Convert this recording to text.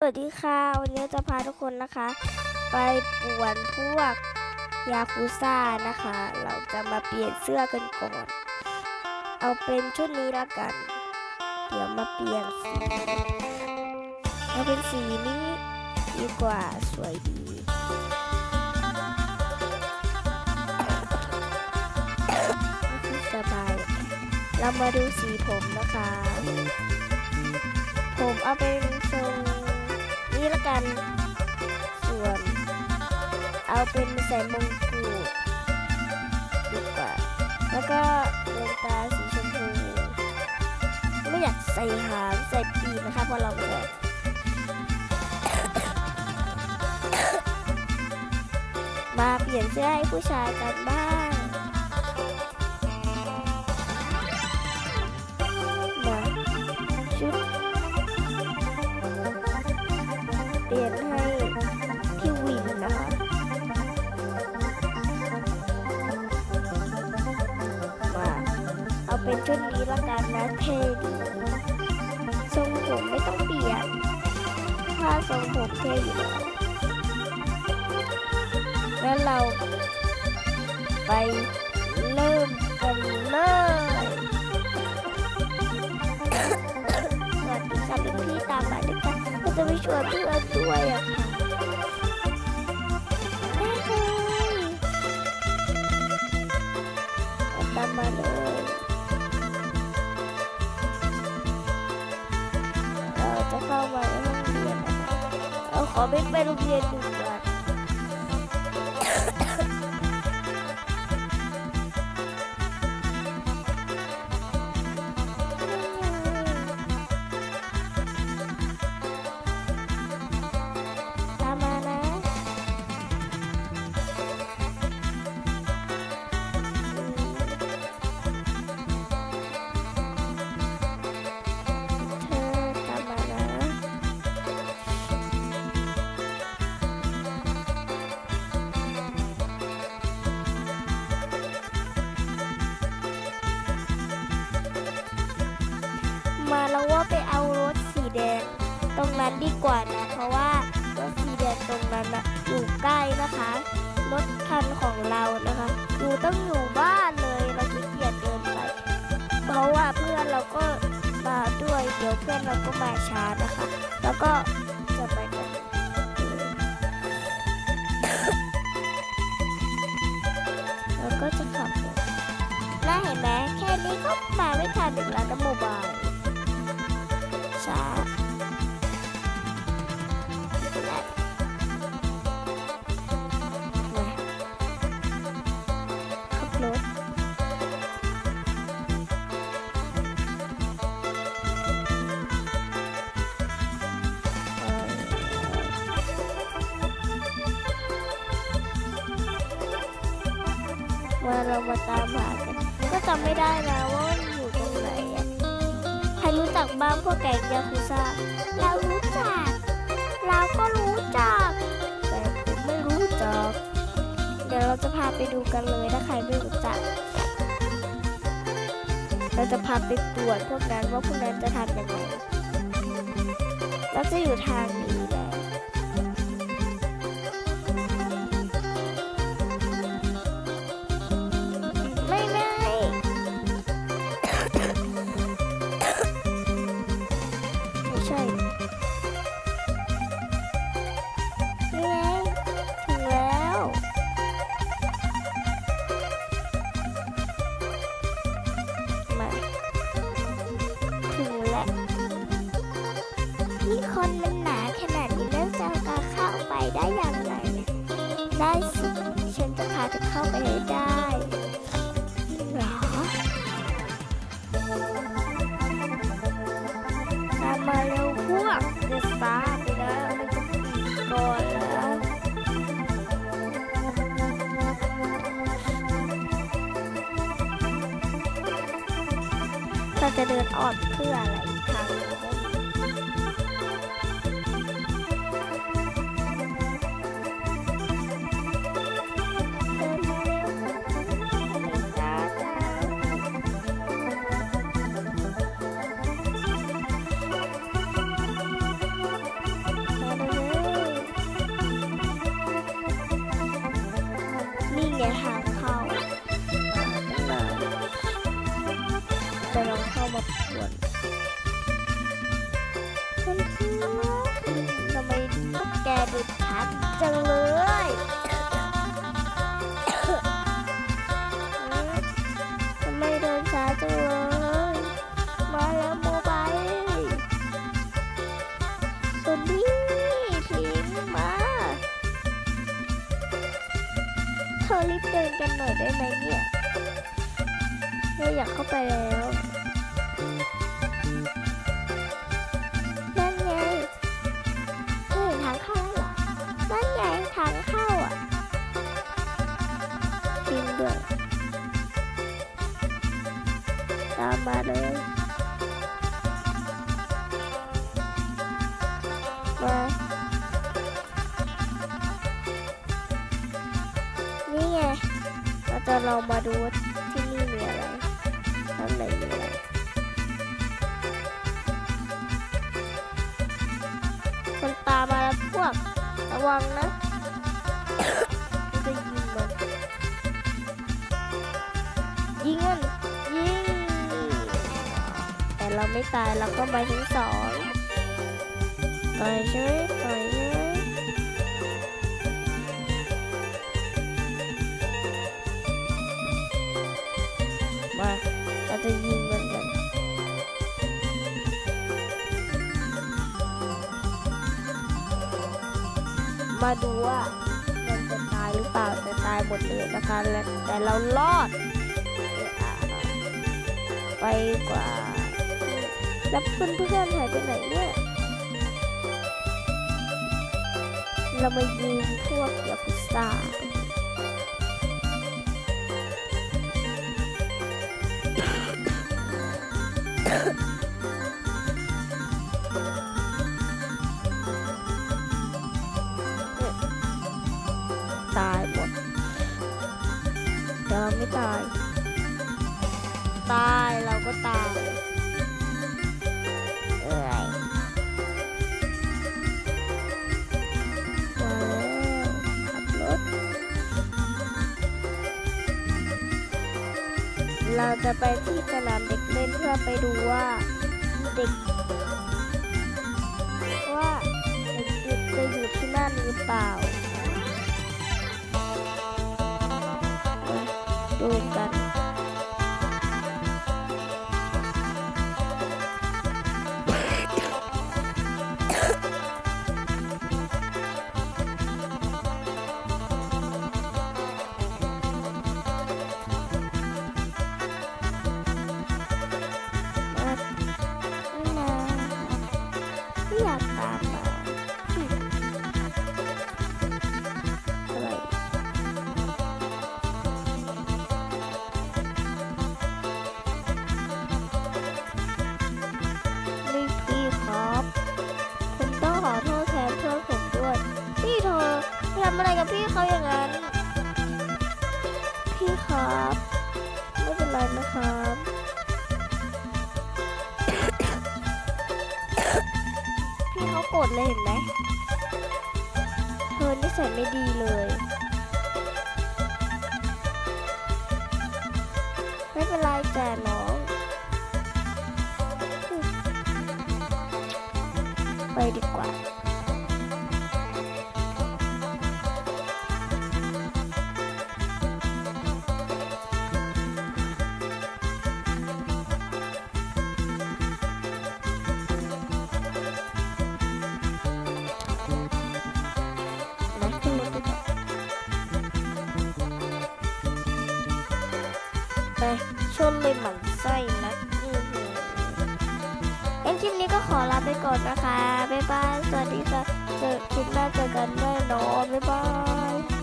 สวัสดีค่ะ วันนี้จะพาทุกคนนะคะ ไปป่วนพวกยาคูซ่านะคะ เราจะมาเปลี่ยนเสื้อกันก่อน เอาเป็นชุดนี้ละกัน เดี๋ยวมาเปลี่ยนสีเอาเป็นสีนี้ดีกว่าสวยดีสบาย เรามาดูสีผมนะคะ ผมเอาเป็นทรง นี้ละกัน ส่วน เอาเป็นใส่มงกุฎดีกว่า แล้วก็ดวงตาสีชมพูไม่อยากใส่หางใส่ปีกนะคะเพราะเราไม่ได้มาเปลี่ยนเสื้อให้ผู้ชายกันบ้าง ละกันนะเท่ดีทรงผมไม่ต้องเปลี่ยนถ้าทรงผมเท่อยู่แล้วแล้วเราไปเริ่มกันเลยสวัสดีค่ะเป็นพี่ตามมาด้วยค่ะเราจะไปชวนเพื่อนด้วยอะค่ะตามมาเลย จะเข้ามาในห้องเรียนนะคะเราขอไม่ไปโรงเรียนหนึ่งวัน มาแล้วว่าไปเอารถสีแดงตรงนั้นดีกว่านะ เพราะว่ารถสีแดงตรงนั้นนะอยู่ใกล้นะคะ รถคันของเรานะคะอยู่ต้องอยู่บ้านเลยเราขี้เกียจเดินไป เพราะว่าเพื่อนเราก็มาด้วยเดี๋ยวเพื่อนเราก็มาช้านะคะ แล้วก็จะไปกันแล้วก็จะขับรถน่าเห็นไหมแค่นี้ก็มาไม่ มาเรามาตามหากันก็จำไม่ได้นะว่ามันอยู่ตรงไหนอะใครรู้จักบ้างพวกแก๊งยาคุซ่าเรารู้จัก เราก็รู้จัก แต่ผมไม่รู้จัก เดี๋ยวเราจะพาไปดูกันเลยถ้าใครไม่รู้จัก เราจะพาไปตรวจพวกนั้นว่าพวกนั้นจะทำยังไง เราจะอยู่ทางนี้ ถึงแล้วนี่คนมัน ราจะเดินออดเพื่ออะไรอีกครั้งนี่ไงค่ะ เดินกันหน่อยได้ไหมเนี่ยเราอยากเข้าไปแล้ว เรามาดูว่าที่นี่มีอะไรข้างในมีอะไรมันตามาแล้วพวก ระวังนะ จะยิงมัน ยิงมันยิง แต่เราไม่ตายเราก็ไปทั้งสองต่อยใช่ไหมต่อยใช่ จะยิงมันกันมาดูว่ามันจะตายหรือเปล่าจะตายหมดเลยนะคะและแต่เรารอด ไปกว่า แล้วเพื่อนๆหายไปไหนเนี่ย เรามายิงพวกยากุซ่า ตายหมดเราไม่ตาย ตายเราก็ตาย เราจะไปที่สนามเด็กเล่นเพื่อไปดูว่าเด็ก ว่าเด็กจะอยู่ที่นั่นหรือเปล่ามา เขาโกรธเลยเห็นไหมเธอนิสัยไม่ดีเลย ไม่เป็นไรแต่น้อง ไปดีกว่า ชนเลยหมั่นไส้นะเอหืองั้นคลิปนี้ก็ขอลาไปก่อนนะคะ บ๊ายบาย สวัสดีค่ะ เจอคลิปหน้าเจอกันแน่นอนบ๊ายบาย